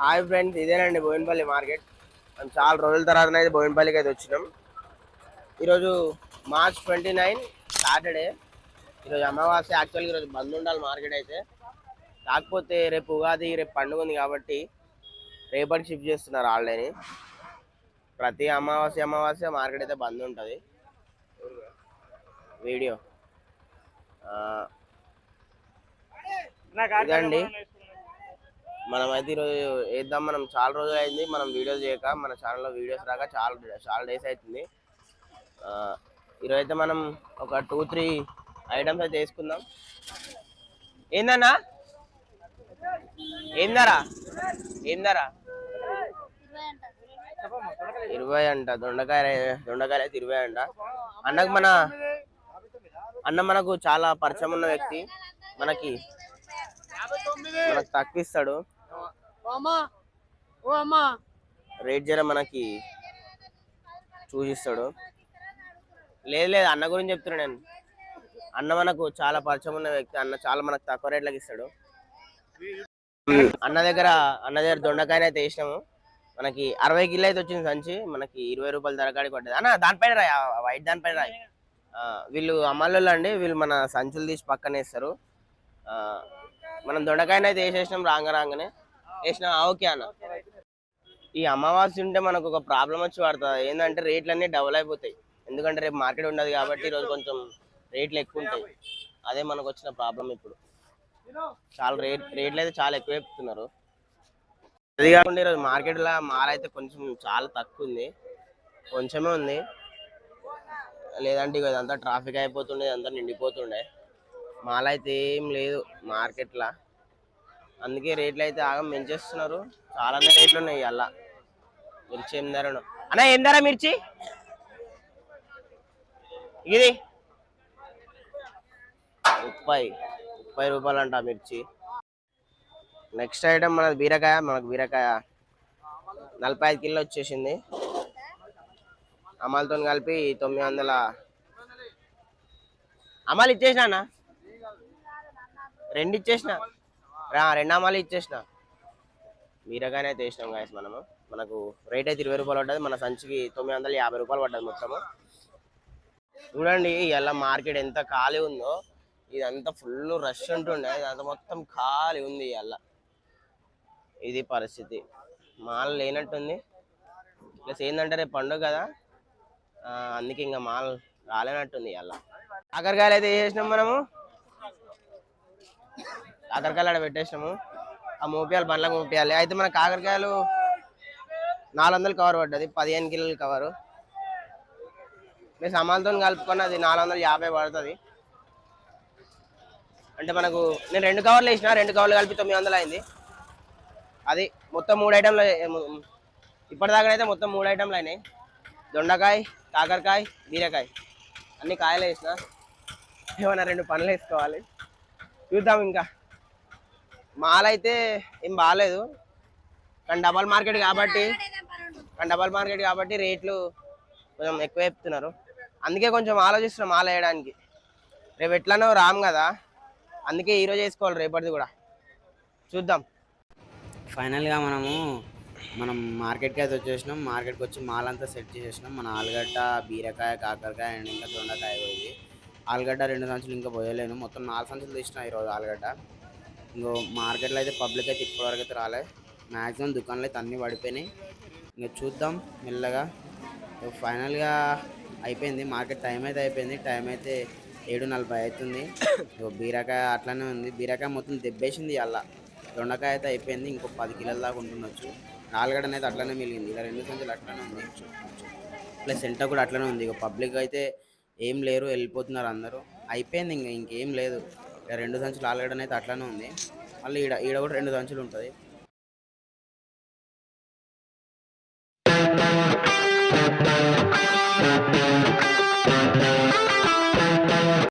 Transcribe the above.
Hi friends ఇదేనండి Boinapalli market. మనం చాలా రోజుల తర్వాత అయితే బోయినపల్లికి అయితే వచ్చినాం. ఈరోజు మార్చ్ ట్వంటీ నైన్ సాటర్డే. ఈరోజు అమావాస్య యాక్చువల్గా ఈరోజు బంద్ ఉండాలి మార్కెట్ అయితే. కాకపోతే రేపు ఉగాది రేపు పండుగ ఉంది కాబట్టి రేపటికి షిఫ్ట్ చేస్తున్నారు ఆల్రెడీ ప్రతి అమావాస్య అమావాస్య మార్కెట్ అయితే బంద్ ఉంటుంది. వీడియో. ఆ, ఇదండి మనమైతే ఈరోజు వేద్దాం మనం చాలా రోజులు అయింది మనం వీడియోస్ చేయక మన ఛానల్లో వీడియోస్ రాక చాలా చాలా డేస్ అవుతుంది ఆ, ఈరోజు అయితే మనం ఒక టూ త్రీ ఐటమ్స్ అయితే వేసుకుందాం. ఏందన్నా? ఏందరా? ఏందరా? ఇరవై అంట దొండకాయ దొండకాయలు అయితే ఇరవై అంట. అన్నకు మన అన్న మనకు చాలా పరిచయం ఉన్న వ్యక్తి మనకి మనకు తక్కువ ఇస్తాడు రేట్ జర మనకి చూసిస్తాడు లేదు లేదు అన్న గురించి చెప్తున్నా నేను. అన్న మనకు చాలా పరిచయం ఉన్న వ్యక్తి అన్న చాలా మనకు తక్కువ రేట్లకు ఇస్తాడు. అన్న దగ్గర అన్న దగ్గర దొండకాయని అయితే వేసినాము. మనకి అరవై కిలో అయితే వచ్చింది సంచి మనకి ఇరవై రూపాయల ధర కాడికి పడ్డది. అన్న దానిపైన రాయి వైట్ దానిపైన రాయి. వీళ్ళు అమ్మాళ్ళు అండి వీళ్ళు మన సంచులు తీసి పక్కన వేస్తారు. మనం దొండకాయనైతే అయితే వేసేసినాం రాంగ రాగానే. వేసినాం ఓకే అన్న. ఈ అమావాస్య ఉంటే మనకు ఒక ప్రాబ్లం వచ్చి పడుతుంది. ఏంటంటే రేట్లు అన్నీ డబుల్ అయిపోతాయి. ఎందుకంటే రేపు మార్కెట్ ఉండదు కాబట్టి ఈరోజు కొంచెం రేట్లు ఎక్కువ ఉంటాయి. అదే మనకు వచ్చిన ప్రాబ్లం ఇప్పుడు. చాలా రేట్ రేట్లు అయితే చాలా ఎక్కువ చెప్తున్నారు. అది కాకుండా ఈరోజు మార్కెట్లో మారైతే అయితే కొంచెం చాలా తక్కువ ఉంది. కొంచెమే ఉంది. లేదంటే ఇక ఇదంతా ట్రాఫిక్ అయిపోతుండే ఇదంతా నిండిపోతుండే. మాల అయితే ఏం లేదు మార్కెట్లో. అందుకే రేట్లు అయితే ఆగం పెంచేస్తున్నారు. చాలానే రేట్లు ఉన్నాయి అలా. మిర్చి ఏం ధరను అన్న ఏం ధర మిర్చి? ఇది ముప్పై ముప్పై రూపాయలు అంట మిర్చి. నెక్స్ట్ ఐటమ్ మనది బీరకాయ మనకు బీరకాయ నలభై ఐదు కిలో వచ్చేసింది. అమలతో కలిపి తొమ్మిది వందల అమలు ఇచ్చేసిన అన్న? రెండు ఇచ్చేసిన. రా రెండు అమలు ఇచ్చేసిన. మీరగానే అయితే వేసినాం గాయస్ మనము. మనకు రేట్ అయితే ఇరవై రూపాయలు పడ్డది. మన సంచికి తొమ్మిది వందల యాభై రూపాయలు పడ్డది మొత్తము. చూడండి ఇలా మార్కెట్ ఎంత ఖాళీ ఉందో ఇదంతా ఫుల్ రష్ ఉంటుండే. ఇదంతా మొత్తం ఖాళీ ఉంది ఇలా ఇది పరిస్థితి. మాల్ లేనట్టుంది. ప్లస్ ఏంటంటే రేపు పండుగ కదా. అందుకే ఇంకా మాల్ రాలేనట్టుంది ఇవాళ కాకరకాయలు అయితే వేసేసినాం మనము? కాకరకాయలు ఆడ పెట్టేసినాము. ఆ మోపియాలు బండ్లకు మోపియాలి. అయితే మన కాకరకాయలు నాలుగు వందలు కవర్ పడ్డది పదిహేను కిలోలు కవరు మీరు అమాలతో కలుపుకొని అది నాలుగు వందల యాభై పడుతుంది. అంటే మనకు నేను రెండు కవర్లు వేసిన రెండు కవర్లు కలిపి తొమ్మిది వందలు అయింది. అది మొత్తం మూడు ఐటెంలు ఇప్పటిదాకా అయితే మొత్తం మూడు ఐటెంలు అయినాయి. దొండకాయ కాకరకాయ బీరకాయ. అన్ని కాయలు వేసిన. ఏమైనా రెండు పనులు వేసుకోవాలి. చూద్దాం ఇంకా. మాల్ అయితే ఏం బాగాలేదు కానీ డబల్ మార్కెట్ కాబట్టి కానీ డబల్ మార్కెట్ కాబట్టి రేట్లు కొంచెం ఎక్కువ చెప్తున్నారు. అందుకే కొంచెం ఆలోచిస్తున్నాం మాల వేయడానికి. రేపు ఎట్లానో రామ్ కదా అందుకే ఈరోజు వేసుకోవాలి రేపటిది కూడా. చూద్దాం. ఫైనల్గా మనము మనం మార్కెట్కి అయితే వచ్చేసినాం. మార్కెట్కి వచ్చి మాల్ అంతా సెట్ చేసేసినాం. మన ఆలుగడ్డ బీరకాయ కాకరకాయ అండ్ ఇంకా దొండకాయ పోయి ఆలుగడ్డ రెండు సంచులు ఇంకా పోయలేను. మొత్తం నాలుగు సంచులు తీసిన ఈరోజు ఆలుగడ్డ. ఇంకో మార్కెట్లో అయితే పబ్లిక్ అయితే ఇప్పటివరకు అయితే రాలే. మ్యాక్సిమం దుకాణాలు అయితే అన్నీ పడిపోయినాయి. ఇంకా చూద్దాం మెల్లగా. ఫైనల్గా అయిపోయింది. మార్కెట్ టైం అయితే అయిపోయింది. టైం అయితే ఏడు నలభై అవుతుంది. బీరకాయ అట్లనే ఉంది. బీరకాయ మొత్తం దెబ్బేసింది అలా దొండకాయ అయితే అయిపోయింది. ఇంకో పది కిలోల దాకా ఉంటుండొచ్చు. నాలుగడ్డ అయితే అట్లనే మిగిలింది. ఇలా రెండు సంచులు అట్లనే ఉంది ప్లస్ సెంటర్ కూడా అట్లనే ఉంది. ఇక పబ్లిక్ అయితే ఏం లేరు. వెళ్ళిపోతున్నారు అందరూ. అయిపోయింది ఇంకా ఇంకేం లేదు. రెండు సంచులు ఆలుగడ్డ అయితే అట్లనే ఉంది. మళ్ళీ ఈడ ఈడ కూడా రెండు సంచులు ఉంటుంది.